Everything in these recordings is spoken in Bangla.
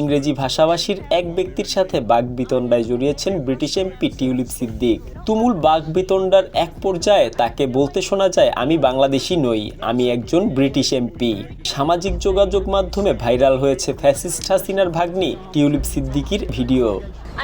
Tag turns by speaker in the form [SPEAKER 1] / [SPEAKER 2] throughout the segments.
[SPEAKER 1] ইংরেজি ভাষাভাষীর এক ব্যক্তির সাথে বাগবিতণ্ডায় জড়িয়েছেন ব্রিটিশ এমপি টিউলিপ সিদ্দিক। তুমুল বাগবিতণ্ডার এক পর্যায়ে তাকে বলতে শোনা যায় আমি বাংলাদেশি নই আমি একজন ব্রিটিশ এমপি। সামাজিক যোগাযোগ মাধ্যমে ভাইরাল হয়েছে ফ্যাসিস্ট হাসিনার ভাগ্নি টিউলিপ সিদ্দিকির video.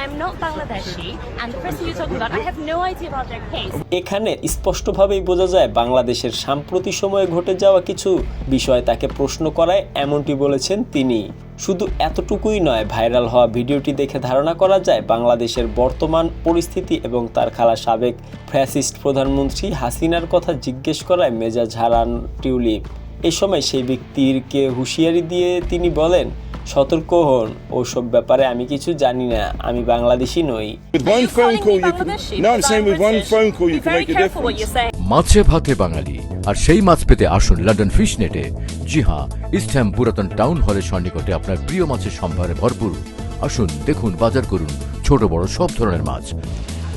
[SPEAKER 2] I'm not Bangladeshi, and the person you're talking about, I have no idea about their case.
[SPEAKER 1] এখানে স্পষ্টভাবেই বোঝা যায় বাংলাদেশের সাম্প্রতিক সময়ে ঘটে যাওয়া কিছু বিষয় তাকে প্রশ্ন করায় এমনটি বলেছেন তিনি। শুধু এতটুকুই নয়, ভাইরাল হওয়া ভিডিওটি দেখে ধারণা করা যায় বাংলাদেশের বর্তমান পরিস্থিতি এবং তার খালা সাবেক ফ্যাসিস্ট প্রধানমন্ত্রী হাসিনার কথা জিজ্ঞেস করায় মেজাজ হারান টিউলিপ। এ সময় সেই ব্যক্তিরকে হুঁশিয়ারি দিয়ে তিনি বলেন সতর্ক হন। ও সব ব্যাপারে আমি কিছু জানি না। আমি বাংলাদেশি নই।
[SPEAKER 3] মাছে ভাতে বাঙালি। আর সেই মাছ পেতে আসুন লন্ডন ফিশ নেটে জি হ্যাঁ ইস্টহ্যাম পুরাতন টাউন হলের সন্নিকটে আপনার প্রিয় মাছের সম্ভারে ভরপুর। আসুন দেখুন বাজার করুন। ছোট বড় সব ধরনের মাছ।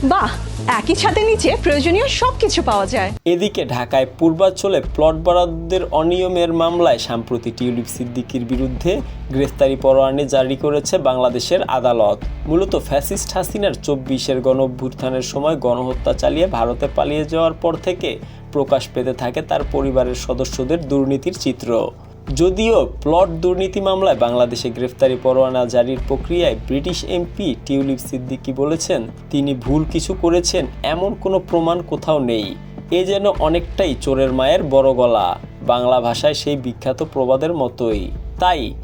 [SPEAKER 4] বাহ, একই ছাদের নিচে প্রয়োজনীয় সবকিছু পাওয়া যায়।
[SPEAKER 1] এদিকে ঢাকায় পূর্বাঞ্চলে প্লট বরাদ্দের অনিয়মের মামলায় সাম্প্রতি টিউলিপ সিদ্দিকির বিরুদ্ধে গ্রেফতারি পরোয়ানা জারি করেছে বাংলাদেশের আদালত। মূলত ফ্যাসিস্ট হাসিনার চব্বিশের গণঅভ্যুত্থানের সময় গণহত্যা চালিয়ে ভারতে পালিয়ে যাওয়ার পর থেকে প্রকাশ পেতে থাকে তার পরিবারের সদস্যদের দুর্নীতির চিত্র। যদিও প্লট দুর্নীতি মামলায় বাংলাদেশে গ্রেফতারি পরোয়ানা জারির প্রক্রিয়ায় ব্রিটিশ এমপি টিউলিপ সিদ্দিকি বলেছেন, তিনি ভুল কিছু করেছেন, এমন কোনো প্রমাণ কোথাও নেই। এ যেন অনেকটাই চোরের মায়ের বড় গলা। বাংলা ভাষায় সেই বিখ্যাত প্রবাদের মতোই। তাই,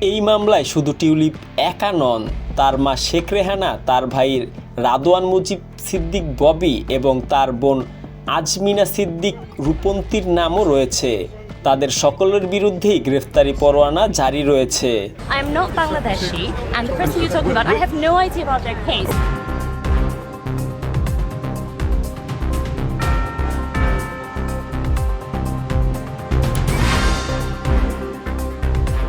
[SPEAKER 1] এই মামলায় শুধু টিউলিপ একা নন, তার মা শেখ রেহানা, তার ভাইয়ের রাদওয়ান মুজিব সিদ্দিক ববি এবং তার বোন আজমিনা সিদ্দিক রূপন্তীর নামও রয়েছে। তাদের সকলের বিরুদ্ধেই গ্রেফতারি পরোয়ানা জারি রয়েছে
[SPEAKER 2] I am not Bangladeshi, and the person you're talking about, I have no idea about their case.